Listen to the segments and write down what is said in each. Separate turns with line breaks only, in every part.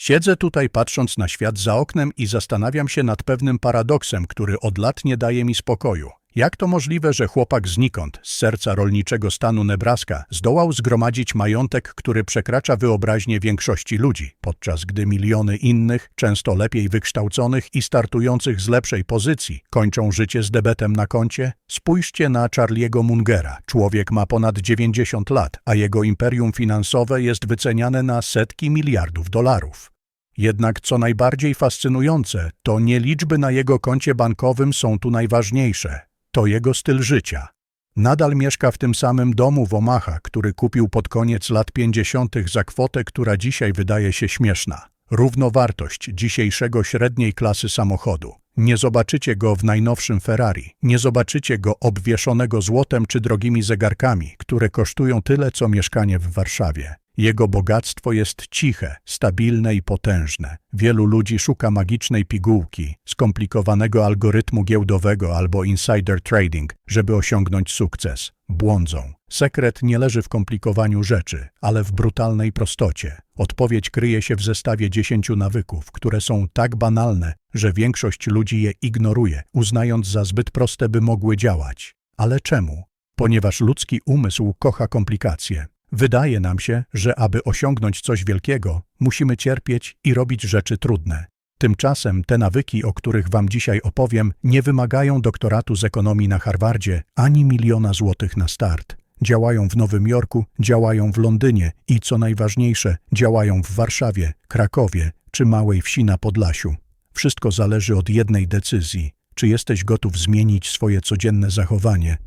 Siedzę tutaj patrząc na świat za oknem i zastanawiam się nad pewnym paradoksem, który od lat nie daje mi spokoju. Jak to możliwe, że chłopak znikąd, z serca rolniczego stanu Nebraska, zdołał zgromadzić majątek, który przekracza wyobraźnię większości ludzi, podczas gdy miliony innych, często lepiej wykształconych i startujących z lepszej pozycji, kończą życie z debetem na koncie? Spójrzcie na Charlie'ego Mungera. Człowiek ma ponad 90 lat, a jego imperium finansowe jest wyceniane na setki miliardów dolarów. Jednak co najbardziej fascynujące, to nie liczby na jego koncie bankowym są tu najważniejsze. To jego styl życia. Nadal mieszka w tym samym domu w Omaha, który kupił pod koniec lat 50. za kwotę, która dzisiaj wydaje się śmieszna. Równowartość dzisiejszego średniej klasy samochodu. Nie zobaczycie go w najnowszym Ferrari, nie zobaczycie go obwieszonego złotem czy drogimi zegarkami, które kosztują tyle co mieszkanie w Warszawie. Jego bogactwo jest ciche, stabilne i potężne. Wielu ludzi szuka magicznej pigułki, skomplikowanego algorytmu giełdowego albo insider trading, żeby osiągnąć sukces. Błądzą. Sekret nie leży w komplikowaniu rzeczy, ale w brutalnej prostocie. Odpowiedź kryje się w zestawie dziesięciu nawyków, które są tak banalne, że większość ludzi je ignoruje, uznając za zbyt proste, by mogły działać. Ale czemu? Ponieważ ludzki umysł kocha komplikacje. Wydaje nam się, że aby osiągnąć coś wielkiego, musimy cierpieć i robić rzeczy trudne. Tymczasem te nawyki, o których Wam dzisiaj opowiem, nie wymagają doktoratu z ekonomii na Harvardzie ani miliona złotych na start. Działają w Nowym Jorku, działają w Londynie i, co najważniejsze, działają w Warszawie, Krakowie czy małej wsi na Podlasiu. Wszystko zależy od jednej decyzji. Czy jesteś gotów zmienić swoje codzienne zachowanie?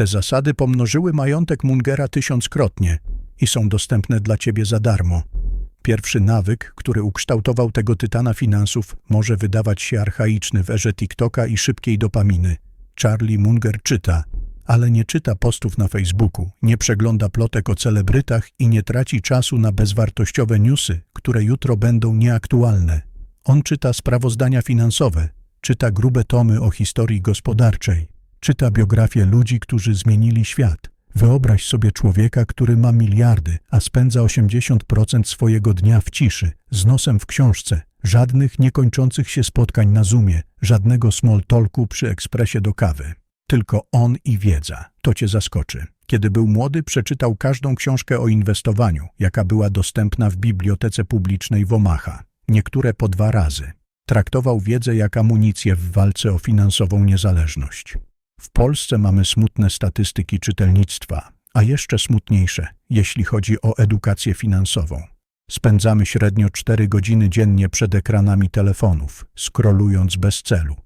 Te zasady pomnożyły majątek Mungera tysiąckrotnie i są dostępne dla Ciebie za darmo. Pierwszy nawyk, który ukształtował tego tytana finansów, może wydawać się archaiczny w erze TikToka i szybkiej dopaminy. Charlie Munger czyta, ale nie czyta postów na Facebooku, nie przegląda plotek o celebrytach i nie traci czasu na bezwartościowe newsy, które jutro będą nieaktualne. On czyta sprawozdania finansowe, czyta grube tomy o historii gospodarczej, czyta biografie ludzi, którzy zmienili świat. Wyobraź sobie człowieka, który ma miliardy, a spędza 80% swojego dnia w ciszy, z nosem w książce, żadnych niekończących się spotkań na Zoomie, żadnego small talku przy ekspresie do kawy. Tylko on i wiedza. To cię zaskoczy. Kiedy był młody, przeczytał każdą książkę o inwestowaniu, jaka była dostępna w bibliotece publicznej w Omaha. Niektóre po dwa razy. Traktował wiedzę jak amunicję w walce o finansową niezależność. W Polsce mamy smutne statystyki czytelnictwa, a jeszcze smutniejsze, jeśli chodzi o edukację finansową. Spędzamy średnio 4 godziny dziennie przed ekranami telefonów, scrollując bez celu.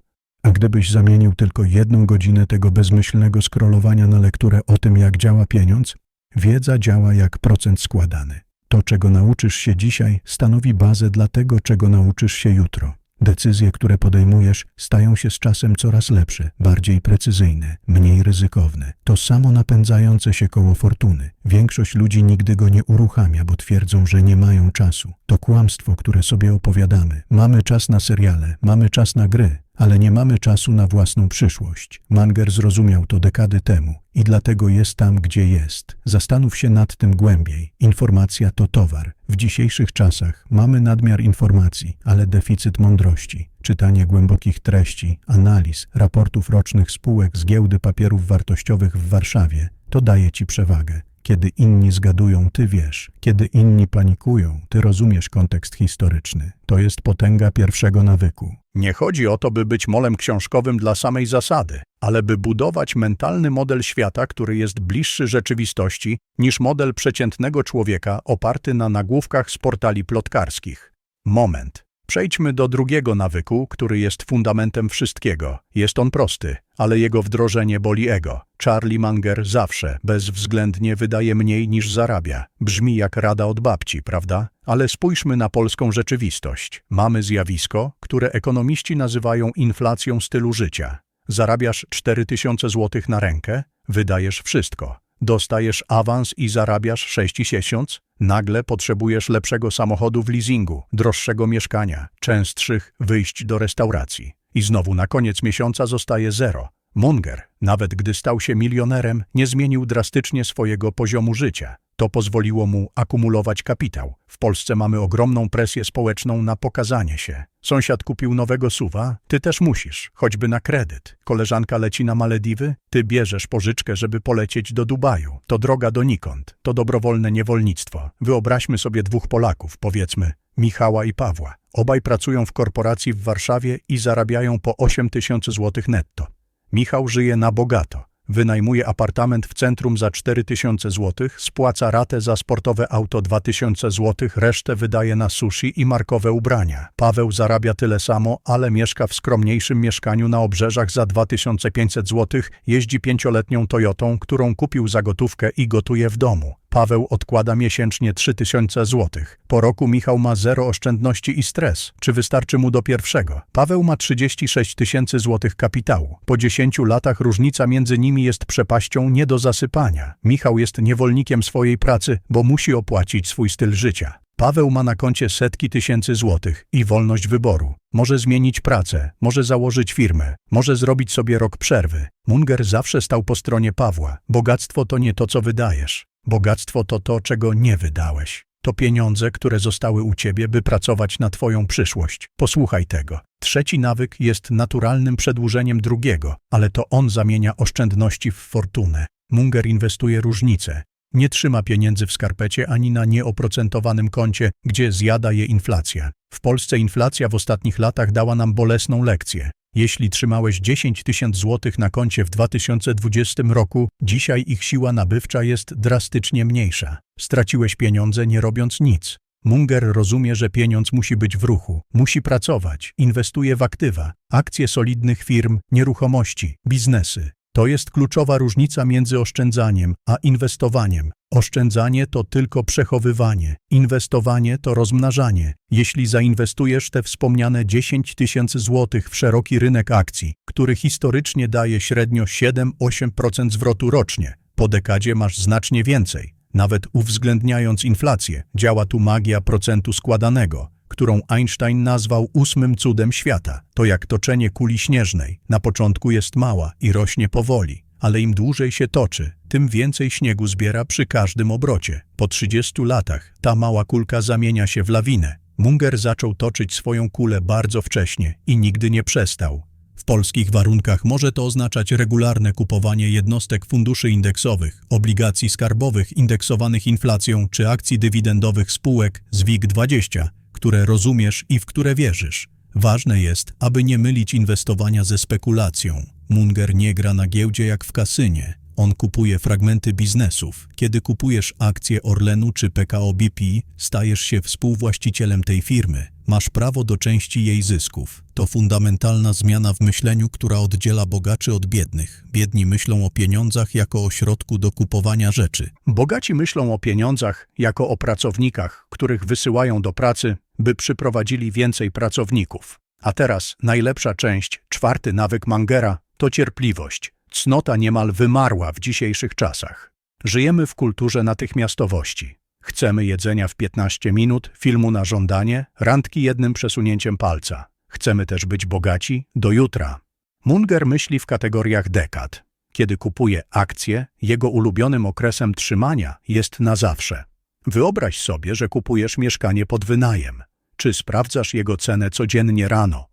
A gdybyś zamienił tylko jedną godzinę tego bezmyślnego scrollowania na lekturę o tym, jak działa pieniądz, wiedza działa jak procent składany. To, czego nauczysz się dzisiaj, stanowi bazę dla tego, czego nauczysz się jutro. Decyzje, które podejmujesz, stają się z czasem coraz lepsze, bardziej precyzyjne, mniej ryzykowne. To samo napędzające się koło fortuny. Większość ludzi nigdy go nie uruchamia, bo twierdzą, że nie mają czasu. To kłamstwo, które sobie opowiadamy. Mamy czas na seriale, mamy czas na gry, ale nie mamy czasu na własną przyszłość. Manger zrozumiał to dekady temu i dlatego jest tam, gdzie jest. Zastanów się nad tym głębiej. Informacja to towar. W dzisiejszych czasach mamy nadmiar informacji, ale deficyt mądrości. Czytanie głębokich treści, analiz, raportów rocznych spółek z giełdy papierów wartościowych w Warszawie to daje ci przewagę. Kiedy inni zgadują, ty wiesz. Kiedy inni panikują, ty rozumiesz kontekst historyczny. To jest potęga pierwszego nawyku. Nie chodzi o to, by być molem książkowym dla samej zasady, ale by budować mentalny model świata, który jest bliższy rzeczywistości niż model przeciętnego człowieka oparty na nagłówkach z portali plotkarskich. Moment. Przejdźmy do drugiego nawyku, który jest fundamentem wszystkiego. Jest on prosty, ale jego wdrożenie boli ego. Charlie Munger zawsze, bezwzględnie wydaje mniej niż zarabia. Brzmi jak rada od babci, prawda? Ale spójrzmy na polską rzeczywistość. Mamy zjawisko, które ekonomiści nazywają inflacją stylu życia. Zarabiasz 4000 zł na rękę, wydajesz wszystko. Dostajesz awans i zarabiasz 6 tysięcy? Nagle potrzebujesz lepszego samochodu w leasingu, droższego mieszkania, częstszych wyjść do restauracji. I znowu na koniec miesiąca zostaje zero. Munger, nawet gdy stał się milionerem, nie zmienił drastycznie swojego poziomu życia. To pozwoliło mu akumulować kapitał. W Polsce mamy ogromną presję społeczną na pokazanie się. Sąsiad kupił nowego suwa, ty też musisz, choćby na kredyt. Koleżanka leci na Malediwy, ty bierzesz pożyczkę, żeby polecieć do Dubaju. To droga donikąd, to dobrowolne niewolnictwo. Wyobraźmy sobie dwóch Polaków, powiedzmy, Michała i Pawła. Obaj pracują w korporacji w Warszawie i zarabiają po 8 tysięcy złotych netto. Michał żyje na bogato. Wynajmuje apartament w centrum za 4000 zł, spłaca ratę za sportowe auto 2000 zł, resztę wydaje na sushi i markowe ubrania. Paweł zarabia tyle samo, ale mieszka w skromniejszym mieszkaniu na obrzeżach za 2500 zł, jeździ pięcioletnią Toyotą, którą kupił za gotówkę i gotuje w domu. Paweł odkłada miesięcznie 3000 zł. Po roku Michał ma zero oszczędności i stres. Czy wystarczy mu do pierwszego? Paweł ma 36 tysięcy złotych kapitału. Po 10 latach różnica między nimi jest przepaścią nie do zasypania. Michał jest niewolnikiem swojej pracy, bo musi opłacić swój styl życia. Paweł ma na koncie setki tysięcy złotych i wolność wyboru. Może zmienić pracę, może założyć firmę, może zrobić sobie rok przerwy. Munger zawsze stał po stronie Pawła. Bogactwo to nie to, co wydajesz. Bogactwo to to, czego nie wydałeś. To pieniądze, które zostały u ciebie, by pracować na twoją przyszłość. Posłuchaj tego. Trzeci nawyk jest naturalnym przedłużeniem drugiego, ale to on zamienia oszczędności w fortunę. Munger inwestuje różnicę. Nie trzyma pieniędzy w skarpecie ani na nieoprocentowanym koncie, gdzie zjada je inflacja. W Polsce inflacja w ostatnich latach dała nam bolesną lekcję. Jeśli trzymałeś 10 tysięcy złotych na koncie w 2020 roku, dzisiaj ich siła nabywcza jest drastycznie mniejsza. Straciłeś pieniądze nie robiąc nic. Munger rozumie, że pieniądz musi być w ruchu, musi pracować, inwestuje w aktywa, akcje solidnych firm, nieruchomości, biznesy. To jest kluczowa różnica między oszczędzaniem a inwestowaniem. Oszczędzanie to tylko przechowywanie, inwestowanie to rozmnażanie. Jeśli zainwestujesz te wspomniane 10 tysięcy złotych w szeroki rynek akcji, który historycznie daje średnio 7-8% zwrotu rocznie, po dekadzie masz znacznie więcej. Nawet uwzględniając inflację, działa tu magia procentu składanego, którą Einstein nazwał ósmym cudem świata. To jak toczenie kuli śnieżnej. Na początku jest mała i rośnie powoli, ale im dłużej się toczy, tym więcej śniegu zbiera przy każdym obrocie. Po 30 latach ta mała kulka zamienia się w lawinę. Munger zaczął toczyć swoją kulę bardzo wcześnie i nigdy nie przestał. W polskich warunkach może to oznaczać regularne kupowanie jednostek funduszy indeksowych, obligacji skarbowych indeksowanych inflacją czy akcji dywidendowych spółek z WIG20, które rozumiesz i w które wierzysz. Ważne jest, aby nie mylić inwestowania ze spekulacją. Munger nie gra na giełdzie jak w kasynie. On kupuje fragmenty biznesów. Kiedy kupujesz akcje Orlenu czy PKO BP, stajesz się współwłaścicielem tej firmy. Masz prawo do części jej zysków. To fundamentalna zmiana w myśleniu, która oddziela bogaczy od biednych. Biedni myślą o pieniądzach jako o środku do kupowania rzeczy. Bogaci myślą o pieniądzach jako o pracownikach, których wysyłają do pracy, by przyprowadzili więcej pracowników. A teraz najlepsza część, czwarty nawyk Mangera, to cierpliwość. Cnota niemal wymarła w dzisiejszych czasach. Żyjemy w kulturze natychmiastowości. Chcemy jedzenia w 15 minut, filmu na żądanie, randki jednym przesunięciem palca. Chcemy też być bogaci do jutra. Munger myśli w kategoriach dekad. Kiedy kupuje akcje, jego ulubionym okresem trzymania jest na zawsze. Wyobraź sobie, że kupujesz mieszkanie pod wynajem. Czy sprawdzasz jego cenę codziennie rano?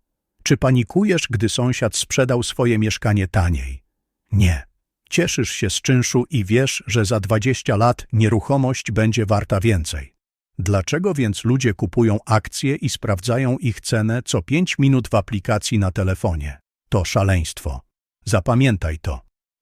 Czy panikujesz, gdy sąsiad sprzedał swoje mieszkanie taniej? Nie. Cieszysz się z czynszu i wiesz, że za 20 lat nieruchomość będzie warta więcej. Dlaczego więc ludzie kupują akcje i sprawdzają ich cenę co 5 minut w aplikacji na telefonie? To szaleństwo. Zapamiętaj to.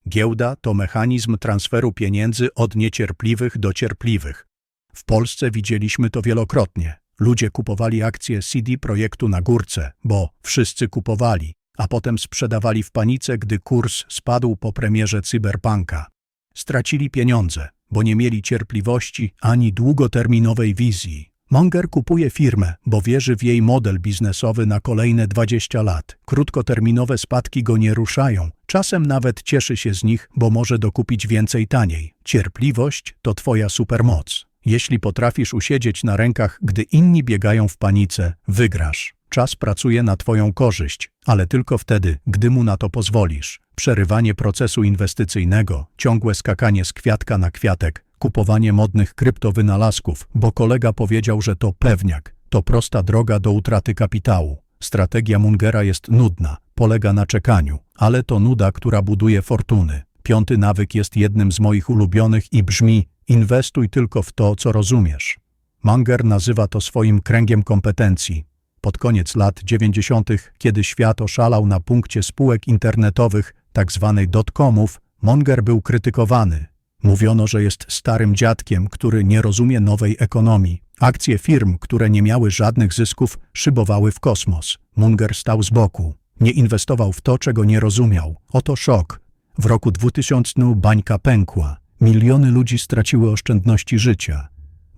Giełda to mechanizm transferu pieniędzy od niecierpliwych do cierpliwych. W Polsce widzieliśmy to wielokrotnie. Ludzie kupowali akcje CD Projektu na górce, bo wszyscy kupowali, a potem sprzedawali w panice, gdy kurs spadł po premierze Cyberpunka. Stracili pieniądze, bo nie mieli cierpliwości ani długoterminowej wizji. Monger kupuje firmę, bo wierzy w jej model biznesowy na kolejne 20 lat. Krótkoterminowe spadki go nie ruszają. Czasem nawet cieszy się z nich, bo może dokupić więcej taniej. Cierpliwość to twoja supermoc. Jeśli potrafisz usiedzieć na rękach, gdy inni biegają w panice, wygrasz. Czas pracuje na Twoją korzyść, ale tylko wtedy, gdy mu na to pozwolisz. Przerywanie procesu inwestycyjnego, ciągłe skakanie z kwiatka na kwiatek, kupowanie modnych kryptowynalazków, bo kolega powiedział, że to pewniak. To prosta droga do utraty kapitału. Strategia Mungera jest nudna, polega na czekaniu, ale to nuda, która buduje fortuny. Piąty nawyk jest jednym z moich ulubionych i brzmi: inwestuj tylko w to, co rozumiesz. Munger nazywa to swoim kręgiem kompetencji. Pod koniec lat 90., kiedy świat oszalał na punkcie spółek internetowych, tzw. dotcomów, Munger był krytykowany. Mówiono, że jest starym dziadkiem, który nie rozumie nowej ekonomii. Akcje firm, które nie miały żadnych zysków, szybowały w kosmos. Munger stał z boku. Nie inwestował w to, czego nie rozumiał. Oto szok. W roku 2000 bańka pękła. Miliony ludzi straciły oszczędności życia.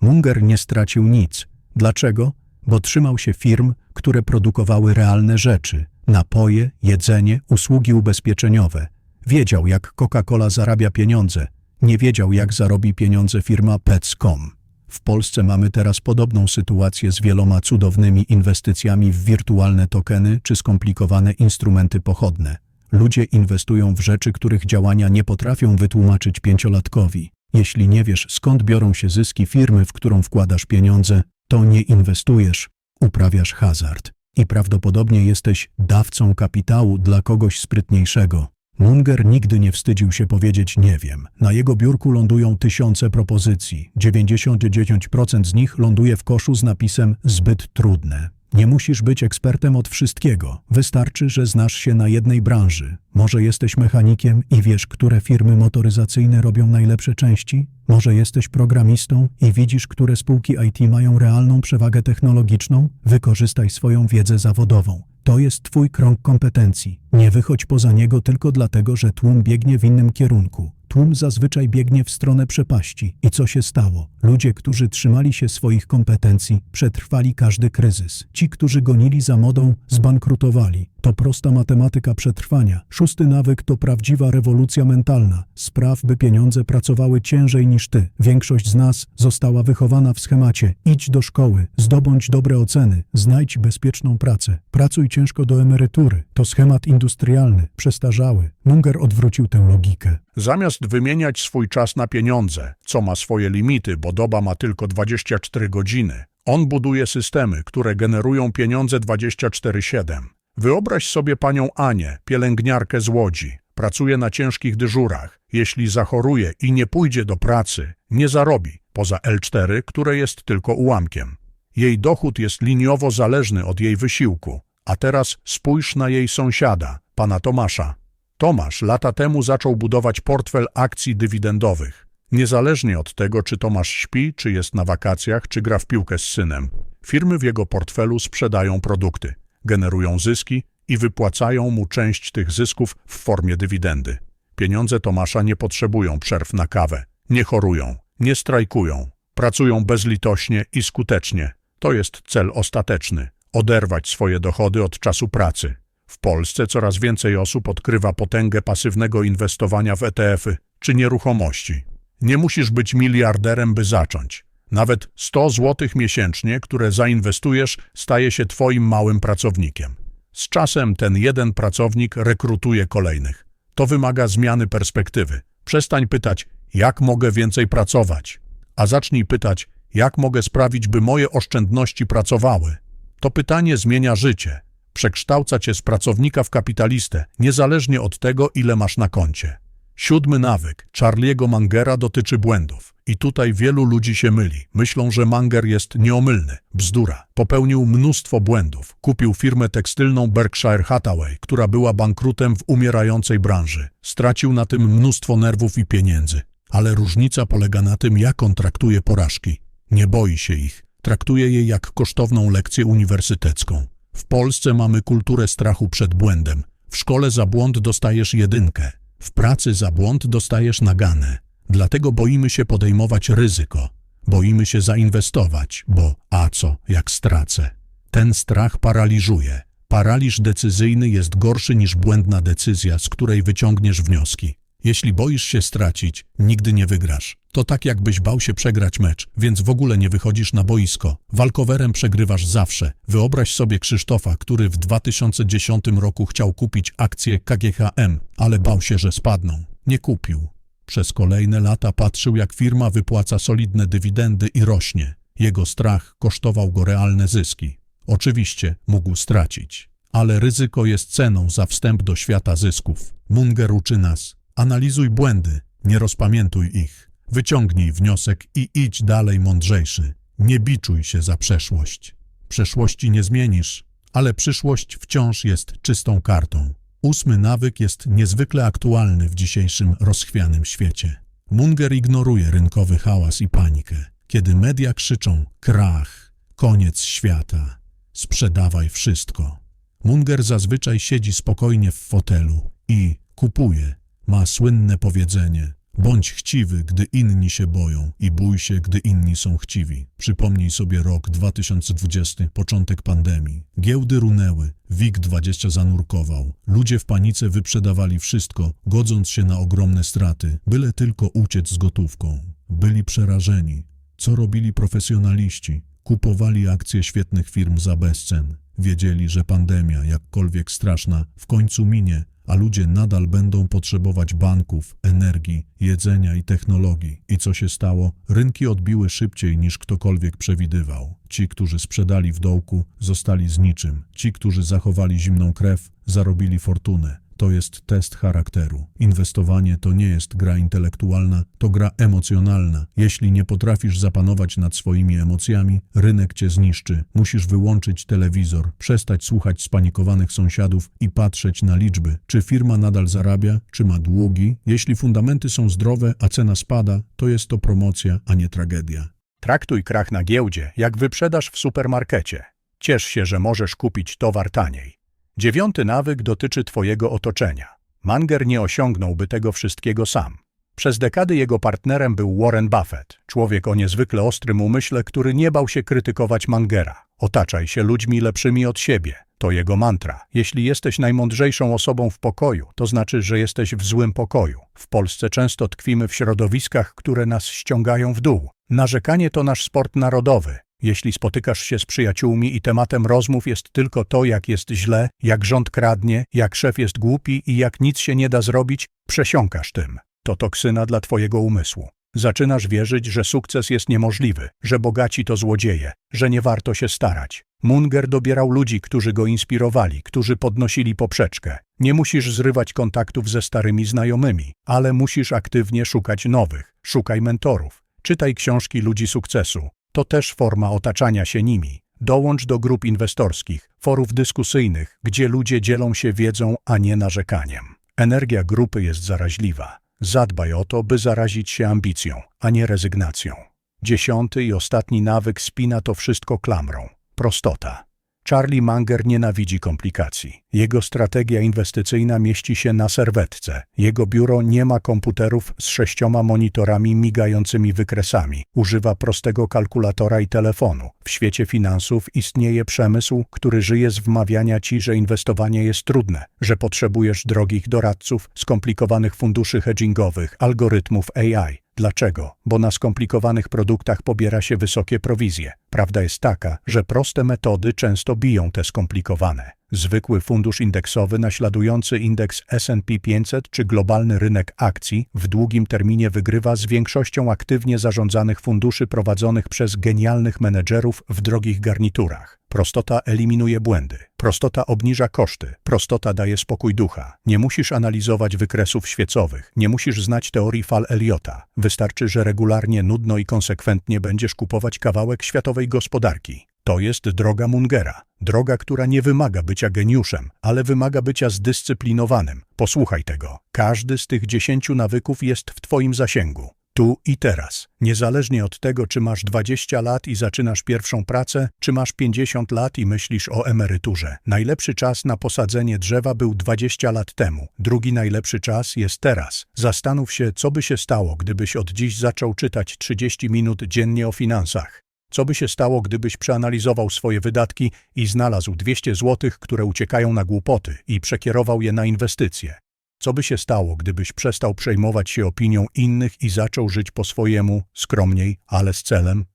Munger nie stracił nic. Dlaczego? Bo trzymał się firm, które produkowały realne rzeczy. Napoje, jedzenie, usługi ubezpieczeniowe. Wiedział, jak Coca-Cola zarabia pieniądze. Nie wiedział, jak zarobi pieniądze firma Pets.com. W Polsce mamy teraz podobną sytuację z wieloma cudownymi inwestycjami w wirtualne tokeny czy skomplikowane instrumenty pochodne. Ludzie inwestują w rzeczy, których działania nie potrafią wytłumaczyć pięciolatkowi. Jeśli nie wiesz, skąd biorą się zyski firmy, w którą wkładasz pieniądze, to nie inwestujesz, uprawiasz hazard. I prawdopodobnie jesteś dawcą kapitału dla kogoś sprytniejszego. Munger nigdy nie wstydził się powiedzieć nie wiem. Na jego biurku lądują tysiące propozycji. 99% z nich ląduje w koszu z napisem zbyt trudne. Nie musisz być ekspertem od wszystkiego. Wystarczy, że znasz się na jednej branży. Może jesteś mechanikiem i wiesz, które firmy motoryzacyjne robią najlepsze części? Może jesteś programistą i widzisz, które spółki IT mają realną przewagę technologiczną? Wykorzystaj swoją wiedzę zawodową. To jest Twój krąg kompetencji. Nie wychodź poza niego tylko dlatego, że tłum biegnie w innym kierunku. Tłum zazwyczaj biegnie w stronę przepaści. I co się stało? Ludzie, którzy trzymali się swoich kompetencji, przetrwali każdy kryzys. Ci, którzy gonili za modą, zbankrutowali. To prosta matematyka przetrwania. Szósty nawyk to prawdziwa rewolucja mentalna. Spraw, by pieniądze pracowały ciężej niż ty. Większość z nas została wychowana w schemacie. Idź do szkoły, zdobądź dobre oceny, znajdź bezpieczną pracę, pracuj ciężko do emerytury. To schemat industrialny, przestarzały. Munger odwrócił tę logikę.
Zamiast wymieniać swój czas na pieniądze, co ma swoje limity, bo doba ma tylko 24 godziny, on buduje systemy, które generują pieniądze 24/7. Wyobraź sobie panią Anię, pielęgniarkę z Łodzi. Pracuje na ciężkich dyżurach. Jeśli zachoruje i nie pójdzie do pracy, nie zarobi, poza L4, które jest tylko ułamkiem. Jej dochód jest liniowo zależny od jej wysiłku. A teraz spójrz na jej sąsiada, pana Tomasza. Tomasz lata temu zaczął budować portfel akcji dywidendowych. Niezależnie od tego, czy Tomasz śpi, czy jest na wakacjach, czy gra w piłkę z synem, firmy w jego portfelu sprzedają produkty, generują zyski i wypłacają mu część tych zysków w formie dywidendy. Pieniądze Tomasza nie potrzebują przerw na kawę, nie chorują, nie strajkują, pracują bezlitośnie i skutecznie. To jest cel ostateczny oderwać swoje dochody od czasu pracy. W Polsce coraz więcej osób odkrywa potęgę pasywnego inwestowania w ETF-y czy nieruchomości. Nie musisz być miliarderem, by zacząć. Nawet 100 zł miesięcznie, które zainwestujesz, staje się Twoim małym pracownikiem. Z czasem ten jeden pracownik rekrutuje kolejnych. To wymaga zmiany perspektywy. Przestań pytać, jak mogę więcej pracować, a zacznij pytać, jak mogę sprawić, by moje oszczędności pracowały. To pytanie zmienia życie. Przekształca cię z pracownika w kapitalistę, niezależnie od tego, ile masz na koncie. Siódmy nawyk Charliego Mangera dotyczy błędów. I tutaj wielu ludzi się myli. Myślą, że Manger jest nieomylny. Bzdura. Popełnił mnóstwo błędów. Kupił firmę tekstylną Berkshire Hathaway, która była bankrutem w umierającej branży. Stracił na tym mnóstwo nerwów i pieniędzy. Ale różnica polega na tym, jak on traktuje porażki. Nie boi się ich. Traktuje je jak kosztowną lekcję uniwersytecką. W Polsce mamy kulturę strachu przed błędem. W szkole za błąd dostajesz jedynkę. W pracy za błąd dostajesz naganę. Dlatego boimy się podejmować ryzyko. Boimy się zainwestować, bo a co, jak stracę? Ten strach paraliżuje. Paraliż decyzyjny jest gorszy niż błędna decyzja, z której wyciągniesz wnioski. Jeśli boisz się stracić, nigdy nie wygrasz. To tak jakbyś bał się przegrać mecz, więc w ogóle nie wychodzisz na boisko. Walkowerem przegrywasz zawsze. Wyobraź sobie Krzysztofa, który w 2010 roku chciał kupić akcje KGHM, ale bał się, że spadną. Nie kupił. Przez kolejne lata patrzył, jak firma wypłaca solidne dywidendy i rośnie. Jego strach kosztował go realne zyski. Oczywiście mógł stracić, ale ryzyko jest ceną za wstęp do świata zysków. Munger uczy nas: analizuj błędy, nie rozpamiętuj ich. Wyciągnij wniosek i idź dalej mądrzejszy. Nie biczuj się za przeszłość. Przeszłości nie zmienisz, ale przyszłość wciąż jest czystą kartą. Ósmy nawyk jest niezwykle aktualny w dzisiejszym rozchwianym świecie. Munger ignoruje rynkowy hałas i panikę. Kiedy media krzyczą krach, koniec świata, sprzedawaj wszystko. Munger zazwyczaj siedzi spokojnie w fotelu i kupuje. Ma słynne powiedzenie: bądź chciwy, gdy inni się boją, i bój się, gdy inni są chciwi. Przypomnij sobie rok 2020, początek pandemii. Giełdy runęły, WIG20 zanurkował. Ludzie w panice wyprzedawali wszystko, godząc się na ogromne straty, byle tylko uciec z gotówką. Byli przerażeni. Co robili profesjonaliści? Kupowali akcje świetnych firm za bezcen. Wiedzieli, że pandemia, jakkolwiek straszna, w końcu minie, a ludzie nadal będą potrzebować banków, energii, jedzenia i technologii. I co się stało? Rynki odbiły szybciej niż ktokolwiek przewidywał. Ci, którzy sprzedali w dołku, zostali z niczym. Ci, którzy zachowali zimną krew, zarobili fortunę. To jest test charakteru. Inwestowanie to nie jest gra intelektualna, to gra emocjonalna. Jeśli nie potrafisz zapanować nad swoimi emocjami, rynek cię zniszczy. Musisz wyłączyć telewizor, przestać słuchać spanikowanych sąsiadów i patrzeć na liczby. Czy firma nadal zarabia, czy ma długi? Jeśli fundamenty są zdrowe, a cena spada, to jest to promocja, a nie tragedia.
Traktuj krach na giełdzie, jak wyprzedaż w supermarkecie. Ciesz się, że możesz kupić towar taniej. Dziewiąty nawyk dotyczy Twojego otoczenia. Manger nie osiągnąłby tego wszystkiego sam. Przez dekady jego partnerem był Warren Buffett, człowiek o niezwykle ostrym umyśle, który nie bał się krytykować Mangera. Otaczaj się ludźmi lepszymi od siebie. To jego mantra. Jeśli jesteś najmądrzejszą osobą w pokoju, to znaczy, że jesteś w złym pokoju. W Polsce często tkwimy w środowiskach, które nas ściągają w dół. Narzekanie to nasz sport narodowy. Jeśli spotykasz się z przyjaciółmi i tematem rozmów jest tylko to, jak jest źle, jak rząd kradnie, jak szef jest głupi i jak nic się nie da zrobić, przesiąkasz tym. To toksyna dla twojego umysłu. Zaczynasz wierzyć, że sukces jest niemożliwy, że bogaci to złodzieje, że nie warto się starać. Munger dobierał ludzi, którzy go inspirowali, którzy podnosili poprzeczkę. Nie musisz zrywać kontaktów ze starymi znajomymi, ale musisz aktywnie szukać nowych. Szukaj mentorów. Czytaj książki ludzi sukcesu. To też forma otaczania się nimi. Dołącz do grup inwestorskich, forów dyskusyjnych, gdzie ludzie dzielą się wiedzą, a nie narzekaniem. Energia grupy jest zaraźliwa. Zadbaj o to, by zarazić się ambicją, a nie rezygnacją. Dziesiąty i ostatni nawyk spina to wszystko klamrą. Prostota. Charlie Munger nienawidzi komplikacji. Jego strategia inwestycyjna mieści się na serwetce. Jego biuro nie ma komputerów z sześcioma monitorami migającymi wykresami. Używa prostego kalkulatora i telefonu. W świecie finansów istnieje przemysł, który żyje z wmawiania ci, że inwestowanie jest trudne, że potrzebujesz drogich doradców, skomplikowanych funduszy hedgingowych, algorytmów AI. Dlaczego? Bo na skomplikowanych produktach pobiera się wysokie prowizje. Prawda jest taka, że proste metody często biją te skomplikowane. Zwykły fundusz indeksowy naśladujący indeks S&P 500 czy globalny rynek akcji w długim terminie wygrywa z większością aktywnie zarządzanych funduszy prowadzonych przez genialnych menedżerów w drogich garniturach. Prostota eliminuje błędy. Prostota obniża koszty. Prostota daje spokój ducha. Nie musisz analizować wykresów świecowych. Nie musisz znać teorii fal Eliota. Wystarczy, że regularnie, nudno i konsekwentnie będziesz kupować kawałek światowej gospodarki. To jest droga Mungera. Droga, która nie wymaga bycia geniuszem, ale wymaga bycia zdyscyplinowanym. Posłuchaj tego. Każdy z tych dziesięciu nawyków jest w Twoim zasięgu. Tu i teraz. Niezależnie od tego, czy masz 20 lat i zaczynasz pierwszą pracę, czy masz 50 lat i myślisz o emeryturze. Najlepszy czas na posadzenie drzewa był 20 lat temu. Drugi najlepszy czas jest teraz. Zastanów się, co by się stało, gdybyś od dziś zaczął czytać 30 minut dziennie o finansach. Co by się stało, gdybyś przeanalizował swoje wydatki i znalazł 200 zł, które uciekają na głupoty i przekierował je na inwestycje? Co by się stało, gdybyś przestał przejmować się opinią innych i zaczął żyć po swojemu, skromniej, ale z celem?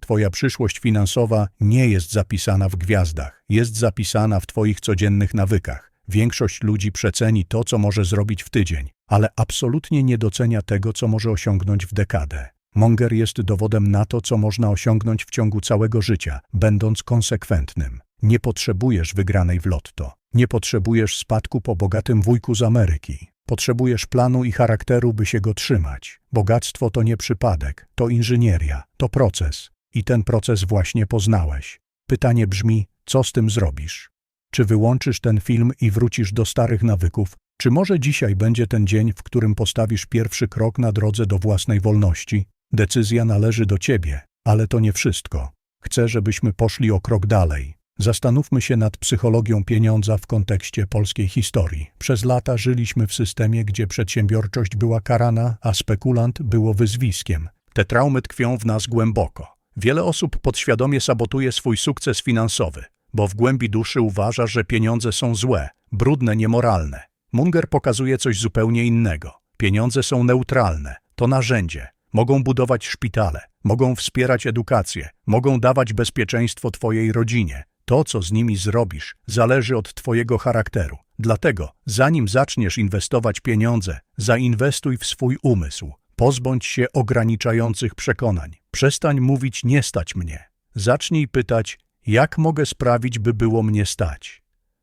Twoja przyszłość finansowa nie jest zapisana w gwiazdach, jest zapisana w Twoich codziennych nawykach. Większość ludzi przeceni to, co może zrobić w tydzień, ale absolutnie nie docenia tego, co może osiągnąć w dekadę. Monger jest dowodem na to, co można osiągnąć w ciągu całego życia, będąc konsekwentnym. Nie potrzebujesz wygranej w lotto. Nie potrzebujesz spadku po bogatym wujku z Ameryki. Potrzebujesz planu i charakteru, by się go trzymać. Bogactwo to nie przypadek, to inżynieria, to proces. I ten proces właśnie poznałeś. Pytanie brzmi, co z tym zrobisz? Czy wyłączysz ten film i wrócisz do starych nawyków? Czy może dzisiaj będzie ten dzień, w którym postawisz pierwszy krok na drodze do własnej wolności? Decyzja należy do ciebie, ale to nie wszystko. Chcę, żebyśmy poszli o krok dalej. Zastanówmy się nad psychologią pieniądza w kontekście polskiej historii. Przez lata żyliśmy w systemie, gdzie przedsiębiorczość była karana, a spekulant było wyzwiskiem. Te traumy tkwią w nas głęboko. Wiele osób podświadomie sabotuje swój sukces finansowy, bo w głębi duszy uważa, że pieniądze są złe, brudne, niemoralne. Munger pokazuje coś zupełnie innego. Pieniądze są neutralne, to narzędzie. Mogą budować szpitale, mogą wspierać edukację, mogą dawać bezpieczeństwo Twojej rodzinie. To, co z nimi zrobisz, zależy od Twojego charakteru. Dlatego, zanim zaczniesz inwestować pieniądze, zainwestuj w swój umysł. Pozbądź się ograniczających przekonań. Przestań mówić nie stać mnie. Zacznij pytać, jak mogę sprawić, by było mnie stać.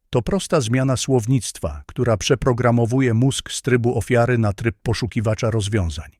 To prosta zmiana słownictwa, która przeprogramowuje mózg z trybu ofiary na tryb poszukiwacza rozwiązań.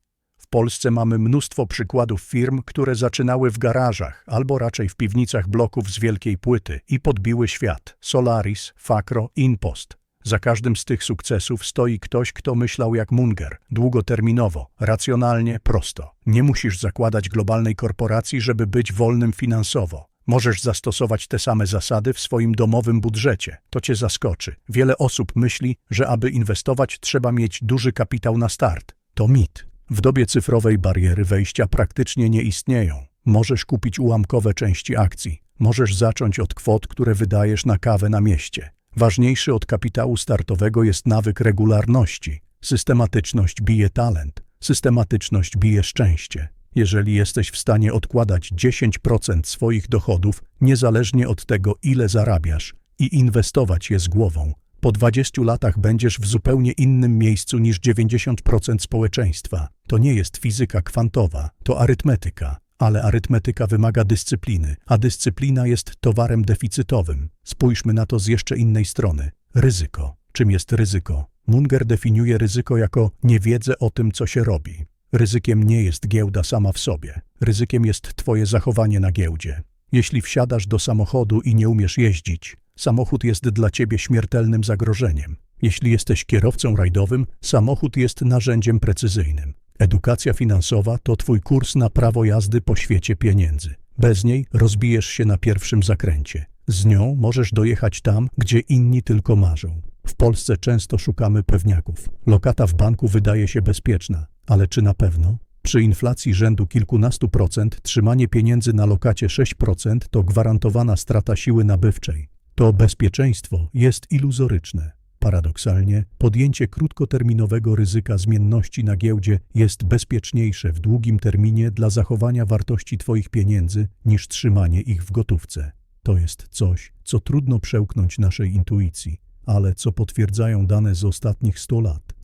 Polsce mamy mnóstwo przykładów firm, które zaczynały w garażach albo raczej w piwnicach bloków z wielkiej płyty i podbiły świat. Solaris, Fakro, Inpost. Za każdym z tych sukcesów stoi ktoś, kto myślał jak Munger, długoterminowo, racjonalnie, prosto. Nie musisz zakładać globalnej korporacji, żeby być wolnym finansowo. Możesz zastosować te same zasady w swoim domowym budżecie. To cię zaskoczy. Wiele osób myśli, że aby inwestować trzeba mieć duży kapitał na start. To mit. W dobie cyfrowej bariery wejścia praktycznie nie istnieją. Możesz kupić ułamkowe części akcji. Możesz zacząć od kwot, które wydajesz na kawę na mieście. Ważniejszy od kapitału startowego jest nawyk regularności. Systematyczność bije talent, systematyczność bije szczęście. Jeżeli jesteś w stanie odkładać 10% swoich dochodów, niezależnie od tego, ile zarabiasz, i inwestować je z głową, po 20 latach będziesz w zupełnie innym miejscu niż 90% społeczeństwa. To nie jest fizyka kwantowa, to arytmetyka. Ale arytmetyka wymaga dyscypliny, a dyscyplina jest towarem deficytowym. Spójrzmy na to z jeszcze innej strony. Ryzyko. Czym jest ryzyko? Munger definiuje ryzyko jako niewiedzę o tym, co się robi. Ryzykiem nie jest giełda sama w sobie. Ryzykiem jest twoje zachowanie na giełdzie. Jeśli wsiadasz do samochodu i nie umiesz jeździć, samochód jest dla ciebie śmiertelnym zagrożeniem. Jeśli jesteś kierowcą rajdowym, samochód jest narzędziem precyzyjnym. Edukacja finansowa to twój kurs na prawo jazdy po świecie pieniędzy. Bez niej rozbijesz się na pierwszym zakręcie. Z nią możesz dojechać tam, gdzie inni tylko marzą. W Polsce często szukamy pewniaków. Lokata w banku wydaje się bezpieczna, ale czy na pewno? Przy inflacji rzędu kilkunastu procent trzymanie pieniędzy na lokacie 6% to gwarantowana strata siły nabywczej. To bezpieczeństwo jest iluzoryczne. Paradoksalnie, podjęcie krótkoterminowego ryzyka zmienności na giełdzie jest bezpieczniejsze w długim terminie dla zachowania wartości Twoich pieniędzy niż trzymanie ich w gotówce. To jest coś, co trudno przełknąć naszej intuicji, ale co potwierdzają dane z ostatnich 100 lat.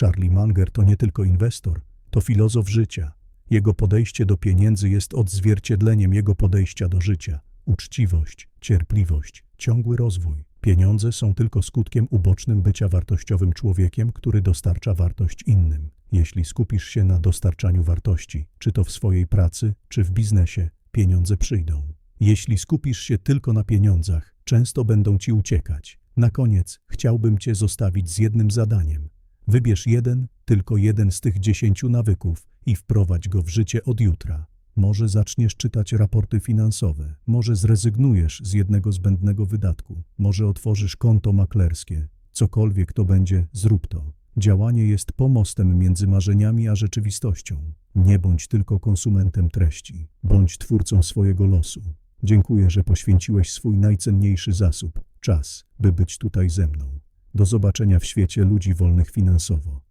Charlie Munger to nie tylko inwestor, to filozof życia. Jego podejście do pieniędzy jest odzwierciedleniem jego podejścia do życia. Uczciwość, cierpliwość, ciągły rozwój. Pieniądze są tylko skutkiem ubocznym bycia wartościowym człowiekiem, który dostarcza wartość innym. Jeśli skupisz się na dostarczaniu wartości, czy to w swojej pracy, czy w biznesie, pieniądze przyjdą. Jeśli skupisz się tylko na pieniądzach, często będą ci uciekać. Na koniec chciałbym cię zostawić z jednym zadaniem. Wybierz jeden, tylko jeden z tych dziesięciu nawyków i wprowadź go w życie od jutra. Może zaczniesz czytać raporty finansowe, może zrezygnujesz z jednego zbędnego wydatku, może otworzysz konto maklerskie. Cokolwiek to będzie, zrób to. Działanie jest pomostem między marzeniami a rzeczywistością. Nie bądź tylko konsumentem treści, bądź twórcą swojego losu. Dziękuję, że poświęciłeś swój najcenniejszy zasób czas, by być tutaj ze mną. Do zobaczenia w świecie ludzi wolnych finansowo.